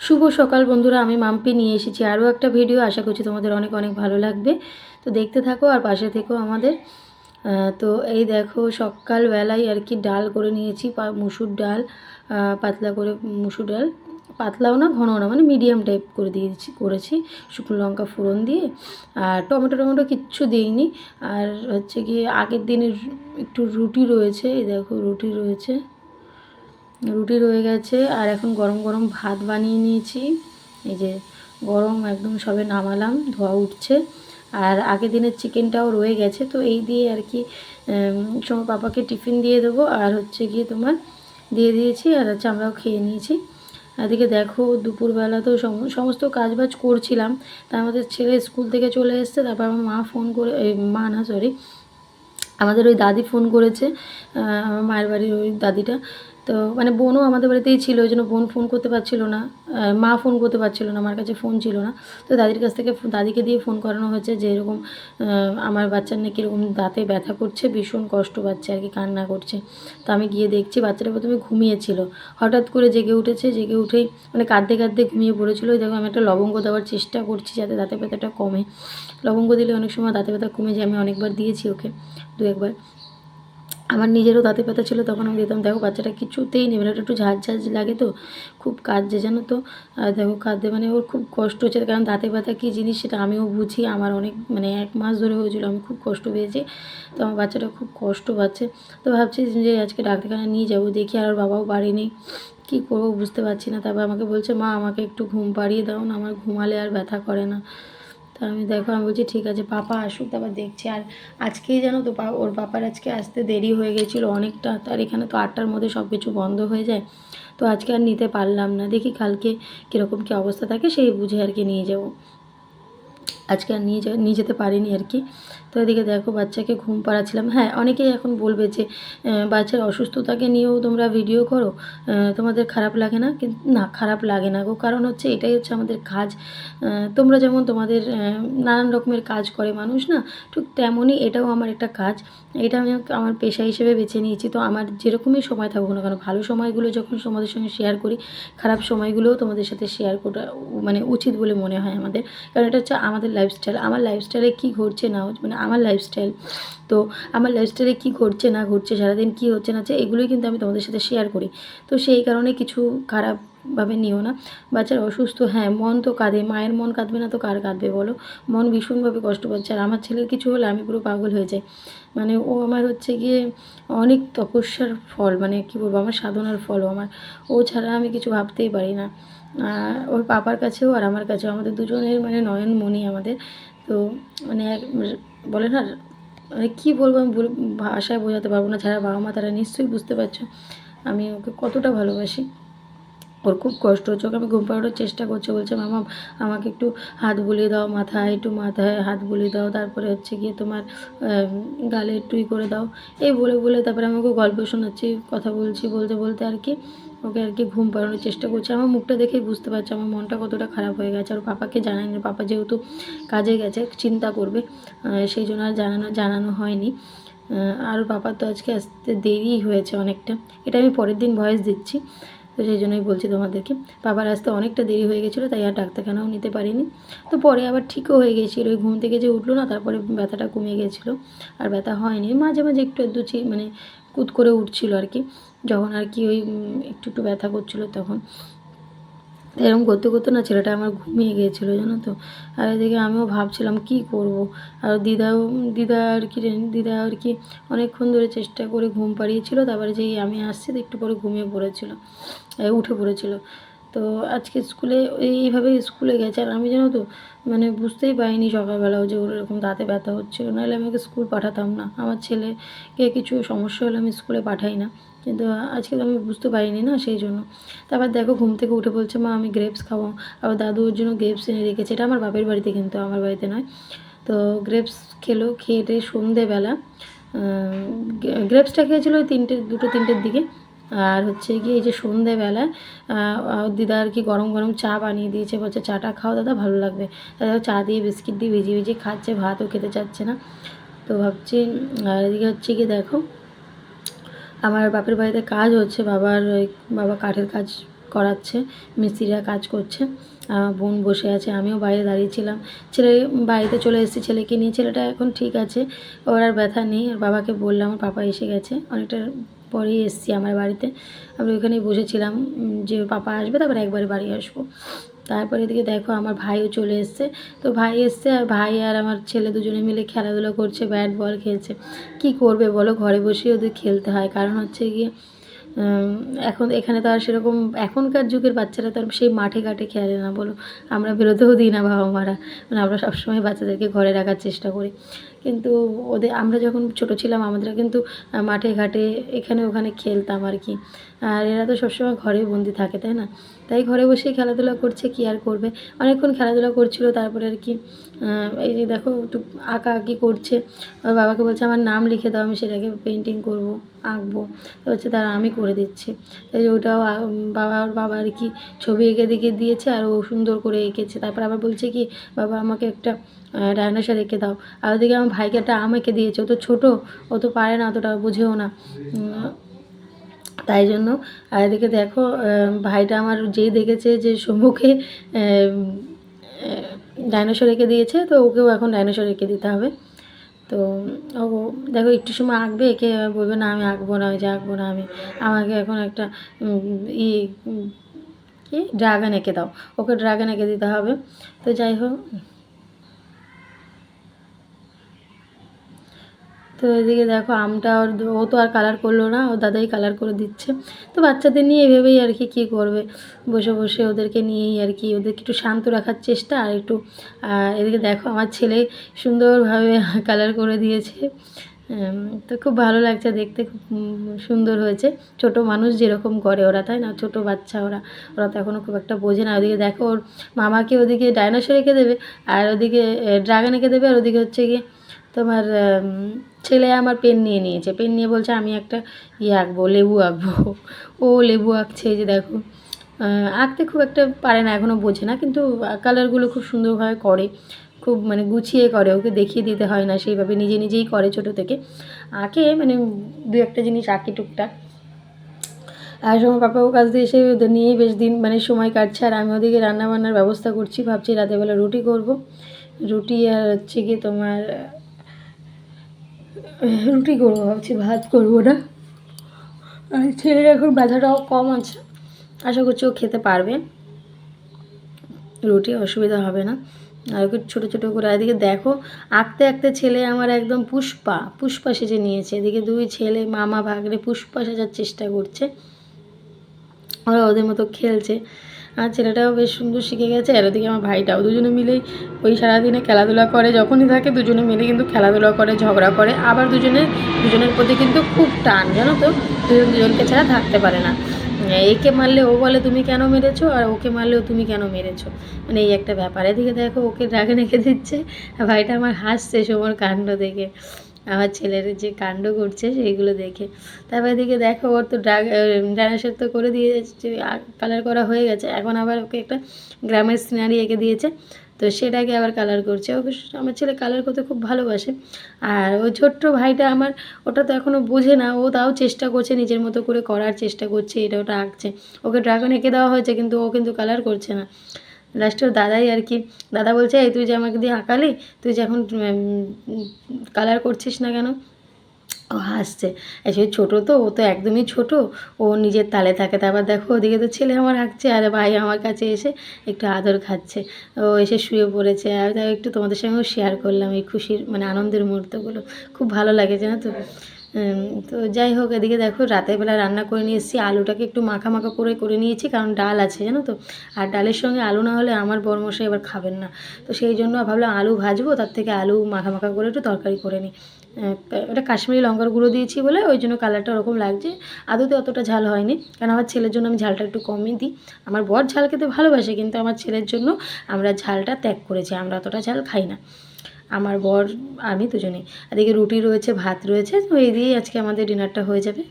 শুভ সকাল বন্ধুরা, আমি মাম্পি নিয়ে এসেছি আরও একটা ভিডিও। আশা করছি তোমাদের অনেক অনেক ভালো লাগবে। তো দেখতে থাকো আর পাশে থেকো আমাদের। তো এই দেখো সকালবেলায় আর কি ডাল করে নিয়েছি মুসুর ডাল পাতলা করে মুসুর ডাল। পাতলাও না, ঘনও না মানে মিডিয়াম টাইপ করে দিয়েছি, করেছি। শুকনো লঙ্কা ফোড়ন দিয়ে। আর টমেটো টমেটো কিচ্ছু দিইনি। আর হচ্ছে কি আগের দিনের একটু রুটি রয়েছে, এই দেখো রুটি রয়েছে। রুটি রয়ে গেছে। আর এখন গরম গরম ভাত বানিয়ে নিয়েছি। এই যে গরম একদম সবে নামালাম, ধোয়া উঠছে। আর আগের দিনের চিকেনটাও রয়ে গেছে। তো এই দিয়ে আর কি সময় পাপাকে টিফিন দিয়ে দেবো। আর হচ্ছে গিয়ে তোমার দিয়ে দিয়েছি। আর হচ্ছে আমরাও খেয়ে নিয়েছি। এদিকে দেখো, দুপুরবেলা তো সম- সমস্ত কাজবাজ করছিলাম। তার মধ্যে ছেলে স্কুল থেকে চলে এসছে। তারপর আমার মা ফোন করে মা না সরি আমাদের ওই দাদি ফোন করেছে আমার মায়ের বাড়ির ওই দাদিটা। তো মানে বোনও আমাদের বাড়িতেই ছিল, ওই জন্য বোন ফোন করতে পারছিল না। মা ফোন করতে পারছিল না, আমার কাছে ফোন ছিল না। তো দাদির কাছ থেকে দাদিকে দিয়ে ফোন করানো হয়েছে যে এরকম আমার বাচ্চার নাকি এরকম দাঁতে ব্যথা করছে, ভীষণ কষ্ট পাচ্ছে আর কি, কান্না করছে। তো আমি গিয়ে দেখছি বাচ্চাটা প্রথমে ঘুমিয়েছিল। হঠাৎ করে জেগে উঠেছে, জেগে উঠেই মানে কাঁদতে কাঁদতে ঘুমিয়ে পড়েছিল। দেখো আমি একটা লবঙ্গ দেওয়ার চেষ্টা করছি যাতে দাঁতে ব্যথাটা কমে। লবঙ্গ দিলে অনেক সময় দাঁতে ব্যথা কমে যায়, আমি অনেকবার দিয়েছি ওকে দু একবার। আমার নিজেরও দাঁতে ব্যথা ছিল, তখন আমি দিতাম দেখো, বাচ্চাটা কিছুতেই নেবে না। একটু ঝাঁঝ ঝাঁঝ লাগে তো, খুব কাঁদছে জানো তো। দেখো, কাঁদতে মানে ওর খুব কষ্ট হচ্ছে, কারণ দাঁতে ব্যথা কী জিনিস সেটা আমিও বুঝি, আমার অনেক মানে এক মাস ধরে হয়েছিল, আমি খুব কষ্ট পেয়েছি। তো আমার বাচ্চাটা খুব কষ্ট পাচ্ছে। তো ভাবছি যে আজকে ডাক্তারখানা নিয়ে যাব, দেখি আর ওর বাবাও বাড়ি নেই, কী করব বুঝতে পারছি না। তারপর আমাকে বলছে, মা, আমাকে একটু ঘুম পাড়িয়ে দাও না, আমার ঘুমালে আর ব্যথা করে না। তা আমি দেখো, আমি বলছি, ঠিক আছে, পাপা আসুক, তারপর দেখছি। আর আজকেই জানো তো ওর পাপার আজকে আসতে দেরি হয়ে গেছিল অনেকটা, তার এখানে তো আটটার মধ্যে সব কিছু বন্ধ হয়ে যায়। তো আজকে আর নিতে পারলাম না। দেখি কালকে কীরকম কী অবস্থা থাকে, সেই বুঝে আর কি নিয়ে যাব। আজকে আর নিয়ে নিয়ে যেতে পারিনি আর কি। তো এদিকে দেখো, বাচ্চাকে ঘুম পাড়াচ্ছিলাম। হ্যাঁ অনেকেই এখন বলবে যে বাচ্চার অসুস্থতাকে নিয়েও তোমরা ভিডিও করো। তোমাদের খারাপ লাগে না? কিন্তু না, খারাপ লাগে না গো। কারণ হচ্ছে এটাই হচ্ছে আমাদের কাজ। তোমরা যেমন তোমাদের নানান রকমের কাজ করে মানুষ না, ঠিক তেমনই এটাও আমার একটা কাজ। এটা আমি আমার পেশা হিসেবে বেছে নিয়েছি। তো আমার যেরকমই সময় থাকুক না কেন, ভালো সময়গুলো যখন তোমাদের সঙ্গে শেয়ার করি, খারাপ সময়গুলোও তোমাদের সাথে শেয়ার করা মানে উচিত বলে মনে হয় আমাদের। কারণ এটা হচ্ছে আমাদের লাইফস্টাইল আমার লাইফস্টাইলে কী ঘটছে না মানে আমার লাইফস্টাইল তো আমার লাইফস্টাইলে কী ঘটছে, না ঘটছে, সারাদিন কী হচ্ছে, না হচ্ছে, এগুলোই কিন্তু আমি তোমাদের সাথে শেয়ার করি। তো সেই কারণে কিছু খারাপভাবে নিও না। বাচ্চার অসুস্থ হ্যাঁ মন তো কাঁদে, মায়ের মন কাঁদবে না তো কার কাঁদবে বলো? মন ভীষণভাবে কষ্ট পাচ্ছে আর আমার ছেলের কিছু হলে আমি পুরো পাগল হয়ে যাই। মানে ও আমার হচ্ছে গিয়ে অনেক তপস্যার ফল মানে কী বলব, আমার সাধনার ফল আমার। ও ছাড়া আমি কিছু ভাবতেই পারি না। ওর পাপার কাছেও আর আমার কাছেও, আমাদের দুজনের মানে নয়নমণি আমাদের। তো মানে বলে না মানে কী বলব আমি ভাষায় বোঝাতে পারব না, যারা বাবা মা তারা নিশ্চয়ই বুঝতে পারছ। আমি ওকে কতটা ভালোবাসি। ওর খুব কষ্ট হচ্ছে, ওকে আমি ঘুম পাড়ানোর চেষ্টা করছি, বলছে, মামা, আমাকে একটু হাত বুলিয়ে দাও, মাথায়, একটু মাথায় হাত বুলিয়ে দাও, তারপরে হচ্ছে গিয়ে তোমার গালে একটু ই করে দাও। এই বলে বলে তারপরে আমি ওকে গল্প শোনাচ্ছি, কথা বলছি, বলতে বলতে আর কি, ওকে আর কি ঘুম পাড়ানোর চেষ্টা করছে। আমার মুখটা দেখেই বুঝতে পারছি, আমার মনটা কতটা খারাপ হয়ে গেছে। আর পাপাকে জানাইনি পাপা যেহেতু কাজে গেছে, চিন্তা করবে সেই জন্য আর জানানো জানানো হয়নি। আর পাপার তো আজকে আসতে দেরি হয়েছে অনেকটা, এটা আমি পরের দিন ভয়েস দিচ্ছি। তো সেই জন্যই বলছি তোমাদেরকে। বাবার আসতে অনেকটা দেরি হয়ে গেছিল, তাই আর ডাক্তারখানাও নিতে পারিনি। তো পরে আবার ঠিকও হয়ে গেছিল, ওই ঘুম থেকে যে উঠল না, তারপরে ব্যথাটা কমে গেছিল। আর ব্যথা হয়নি, মাঝে মাঝে একটু চি- মানে কুত করে উঠছিল আর কি। যখন আর কি ওই একটু একটু ব্যথা করছিল তখন। এরকম করতে করতে না ছেলেটা আমার ঘুমিয়ে গিয়েছিল, জানো তো। আর এদিকে আমিও ভাবছিলাম কি করব। আর দিদাও, দিদা আর কি দিদা আর কি অনেকক্ষণ ধরে চেষ্টা করে ঘুম পাড়িয়েছিল, তারপরে যেই আমি আসছি, একটু পরে ঘুমিয়ে পড়েছিল উঠে পড়েছিল। তো আজকে স্কুলে এইভাবে স্কুলে গেছে। আর আমি জানো তো মানে বুঝতেই পারিনি সকালবেলাও যে ওর এরকম দাঁতে ব্যথা হচ্ছিল। নাহলে আমি ওকে স্কুল পাঠাতাম না। আমার ছেলেকে কিছু সমস্যা হলে আমি স্কুলে পাঠাই না। কিন্তু আজকে তো আমি বুঝতে পারিনি না সেই জন্য। তারপর দেখো ঘুম থেকে উঠে বলছে, মা, আমি গ্রেপস খাব। আবার দাদু ওর জন্য গ্রেপস এনে রেখেছে। এটা আমার বাপের বাড়িতে কিন্তু, আমার বাড়িতে নয়। তো গ্রেপস খেলো, খেয়ে সন্ধেবেলা গ্রেপসটা খেয়েছিল ওই তিনটে, দুটো তিনটের দিকে। আর হচ্ছে গিয়ে এই যে সন্ধেবেলায় দিদা আর কি গরম গরম চা বানিয়ে দিয়েছে, বলছে চাটা খাও দাদা, ভালো লাগবে। দাদা চা দিয়ে বিস্কিট দিয়ে ভিজিয়ে ভিজিয়ে খাচ্ছে, ভাতও খেতে চাচ্ছে না। তো ভাবছি, আর এদিকে হচ্ছে কি দেখো, আমার বাপের বাড়িতে কাজ হচ্ছে, বাবার বাবা কাঠের কাজ করাচ্ছে, মিস্ত্রিরা কাজ করছে বোন বসে আছে, আমিও বাইরে দাঁড়িয়েছিলাম ছেলে বাড়িতে চলে এসেছি, ছেলেকে নিয়ে, ছেলেটা এখন ঠিক আছে, ওর আর ব্যথা নেই, আর বাবাকে বললাম পাপা এসে গেছে। অনেকটা পরেই এসছি আমার বাড়িতে। আমরা ওইখানেই বসেছিলাম যে পাপা আসবে তারপরে একবারে বাড়ি আসব। তারপরে এদিকে দেখো আমার ভাইও চলে এসছে। তো ভাই এসছে আর ভাই আর আমার ছেলে দুজনে মিলে খেলাধুলা করছে, ব্যাট বল খেলছে। কি করবে বলো? ঘরে বসেই ওদের খেলতে হয়। কারণ হচ্ছে গিয়ে এখন এখানে তো আর সেরকম এখনকার যুগের বাচ্চারা তো আর সেই মাঠে ঘাটে খেলে না, বলো। আমরা বেরোতেও দিই না বাবা মারা। মানে আমরা সবসময় বাচ্চাদেরকে ঘরে রাখার চেষ্টা করি। কিন্তু ওদের, আমরা যখন ছোট ছিলাম, আমাদের কিন্তু মাঠে ঘাটে এখানে ওখানে খেলতাম আর কি। আর এরা তো সবসময় ঘরে বন্দি থাকে, তাই না? তাই ঘরে বসেই খেলাধুলা করছে, কি আর করবে? অনেকক্ষণ খেলাধুলা করছিল, তারপরে আর কি এই যে দেখো, একটু আঁকা আঁকি করছে। ওর বাবাকে বলছে, আমার নাম লিখে দাও, আমি সেটাকে পেন্টিং করব, আঁকবো। হচ্ছে তারা আমি করে দিচ্ছি। যে ওটাও বাবা, ওর বাবা আর কি ছবি এঁকে দিকে দিয়েছে, আর ও সুন্দর করে এঁকেছে। তারপর আবার বলছে কি, বাবা, আমাকে একটা ডায়নোসর এঁকে দাও। আর ওদিকে আমার ভাইকে একটা আম এঁকে দিয়েছে, ও তো ছোটো, ও তো পারে না, অতটা বুঝেও না। তাই জন্য। আর এদিকে দেখো ভাইটা আমার যেই দেখেছে যে সম্মুখে ডাইনোসর এঁকে দিয়েছে, তো ওকেও এখন ডাইনোসর এঁকে দিতে হবে। তো ও দেখো, একটু সময় আঁকবে, এঁকে বলবে, না, আমি আঁকবো না ওই যে আঁকবো না, আমি আমাকে এখন একটা ই কি? ড্রাগন এঁকে দাও। ওকে ড্রাগন এঁকে দিতে হবে। তো যাই হোক। তো এদিকে দেখো আমটা ওর ও তো আর কালার করল না, ও দাদাই কালার করে দিচ্ছে। তো বাচ্চাদের নিয়ে এভাবেই আর কি, কী করবে? বসে বসে ওদেরকে নিয়েই আর কি, ওদেরকে একটু শান্ত রাখার চেষ্টা আর একটু এদিকে দেখো আমার ছেলে সুন্দরভাবে কালার করে দিয়েছে। তো খুব ভালো লাগছে দেখতে, খুব সুন্দর হয়েছে। ছোট মানুষ যেরকম করে ওরা, তাই না? ছোট বাচ্চা ওরা ওরা তো এখনও খুব একটা বোঝে না। ওদিকে দেখো ওর মামাকে ওদিকে ডাইনোসর রেখে দেবে, আর ওদিকে ড্রাগন এঁকে দেবে, আর ওদিকে হচ্ছে গিয়ে তোমার ছেলে আমার পেন নিয়ে নিয়েছে। পেন নিয়ে বলছে, আমি একটা ইয়ে আঁকবো, লেবু আঁকবো। ও লেবু আঁকছে যে দেখো। আঁকতে খুব একটা পারে না এখনও বোঝে না, কিন্তু কালারগুলো খুব সুন্দরভাবে করে। খুব মানে গুছিয়ে করে, ওকে দেখিয়ে দিতে হয় না, সেইভাবে নিজে নিজেই করে ছোটো থেকে। আঁকে মানে দু একটা জিনিস আঁকে টুকটাক। আর সময় পাপা ও কাজ দিয়ে এসে ওদের নিয়েই বেশ দিন মানে সময় কাটছে। আর আমি ওদিকে রান্নাবান্নার ব্যবস্থা করছি, ভাবছি রাতেরবেলা রুটি করব। রুটি আর হচ্ছে কি তোমার রুটি করব, ভাবছি ভাত করব না। আর ছেলের এখন ব্যথাটাও কম আছে। আশা করছি ও খেতে পারবে। রুটি অসুবিধা হবে না। আর ওকে ছোটো ছোটো করে এদিকে দেখো, আঁকতে আঁকতে ছেলে আমার একদম পুষ্পা পুষ্পা সেজে নিয়েছে। এদিকে দুই ছেলে, মামা ভাগরে পুষ্পা সাজার চেষ্টা করছে। ওরা ওদের মতো খেলছে। আর ছেলেটাও বেশ সুন্দর শিখে গেছে। আর ওদিকে আমার ভাইটাও দুজনে মিলেই ওই সারাদিনে খেলাধুলা করে, যখনই থাকে দুজনে মিলে কিন্তু খেলাধুলা করে, ঝগড়া করে। আবার দুজনে, দুজনের প্রতি কিন্তু খুব টান, জানো তো? দুজন দুজনকে ছাড়া থাকতে পারে না। একে মারলে ও বলে, তুমি কেন মেরেছো? আর ওকে মারলেও, তুমি কেন মেরেছো? মানে এই একটা ব্যাপার। এদিকে দেখো, ওকে ড্রাগে রেখে দিচ্ছে। ভাইটা আমার হাসছে, সমর কাণ্ড দেখে। আমার ছেলের যে কাণ্ড করছে সেইগুলো দেখে। তারপর এদিকে দেখো, ওর তো ড্রাগ ডাইনোসর তো করে দিয়ে কালার করা হয়ে গেছে। এখন আবার ওকে একটা গ্রামের সিনারি এঁকে দিয়েছে। তো সেটাকে আবার কালার করছে। ওকে আমার ছেলে কালার করতে খুব ভালোবাসে। আর ওই ছোট্ট ভাইটা আমার, ওটা তো এখনও বোঝে না। ও তাও চেষ্টা করছে, নিজের মতো করে করার চেষ্টা করছে, এটা ওটা আঁকছে। ওকে ড্রাগন এঁকে দেওয়া হয়েছে, কিন্তু ও কিন্তু কালার করছে না। লাস্টে ওর দাদাই আর কি, দাদা বলছে, এই তুই যে আমাকে দিয়ে আঁকালি তুই যে এখন কালার করছিস না কেন? ও হাসছে। সে ছোটো তো, ও তো একদমই ছোট, ও নিজের তালে থাকে। তারপর দেখো, ওদিকে তো ছেলে আমার হাঁকছে, আর ভাই আমার কাছে এসে একটু আদর খাচ্ছে। ও এসে শুয়ে পড়েছে। আর একটু তোমাদের সঙ্গেও শেয়ার করলাম এই খুশির মানে আনন্দের মুহূর্তগুলো। খুব ভালো লাগে, জানো তো? তো যাই হোক, এদিকে দেখো রাতের বেলা রান্না করে নিয়ে এসেছি। আলুটাকে একটু মাখা মাখা করে করে নিয়েছি, কারণ ডাল আছে, জানো তো। আর ডালের সঙ্গে আলু না হলে আমার বরমশাই এবার খাবেন না। তো সেই জন্য ভাবলাম আলু ভাজবো, তার থেকে আলু মাখা মাখা করে একটু তরকারি করে নিই। ওটা কাশ্মীরি লঙ্কার গুঁড়ো দিয়েছি বলে, ওই জন্য কালারটা ওরকম লাগছে। আদতে অতটা ঝাল হয়নি, কারণ আমার ছেলের জন্য আমি ঝালটা একটু কমই দিই। আমার বর ঝাল খেতে ভালোবাসে, কিন্তু আমার ছেলের জন্য আমরা ঝালটা ত্যাগ করেছি, আমরা অতটা ঝাল খাই না। আমার বর, আমি দুজনেই। এদিকে রুটি রয়েছে, ভাত রয়েছে, তো এই দিয়েই আজকে আমাদের ডিনারটা হয়ে যাবে।